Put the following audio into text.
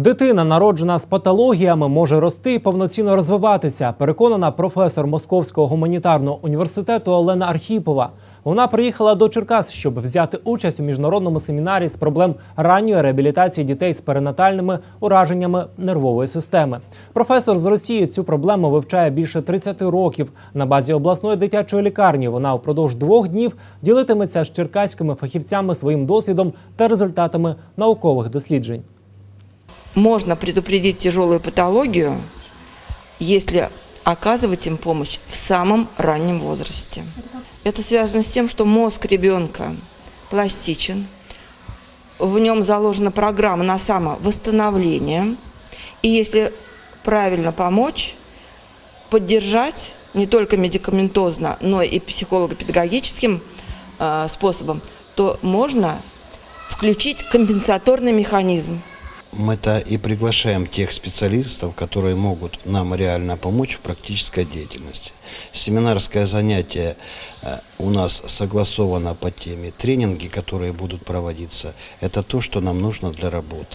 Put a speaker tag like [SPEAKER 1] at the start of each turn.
[SPEAKER 1] Дитина, народжена з патологіями, може рости і повноцінно розвиватися. Переконана професор Московського гуманітарного університету Олена Архіпова. Вона приїхала до Черкас, щоб взяти участь у міжнародному семінарі з проблем ранньої реабілітації дітей з перинатальними ураженнями нервової системи. Професор з Росії цю проблему вивчає більше 30 років. На базі обласної дитячої лікарні вона упродовж двох днів ділитиметься з черкаськими фахівцями своїм досвідом та результатами наукових досліджень.
[SPEAKER 2] Можно предупредить тяжелую патологию, если оказывать им помощь в самом раннем возрасте. Это связано с тем, что мозг ребенка пластичен, в нем заложена программа на самовосстановление, и если правильно помочь, поддержать не только медикаментозно, но и психолого-педагогическим э, способом, то можно включить компенсаторный механизм.
[SPEAKER 3] Мы-то и приглашаем тех специалистов, которые могут нам реально помочь в практической деятельности. Семинарское занятие э, у нас согласовано по теме. Тренинги, которые будут проводиться, это то, что нам нужно для работы.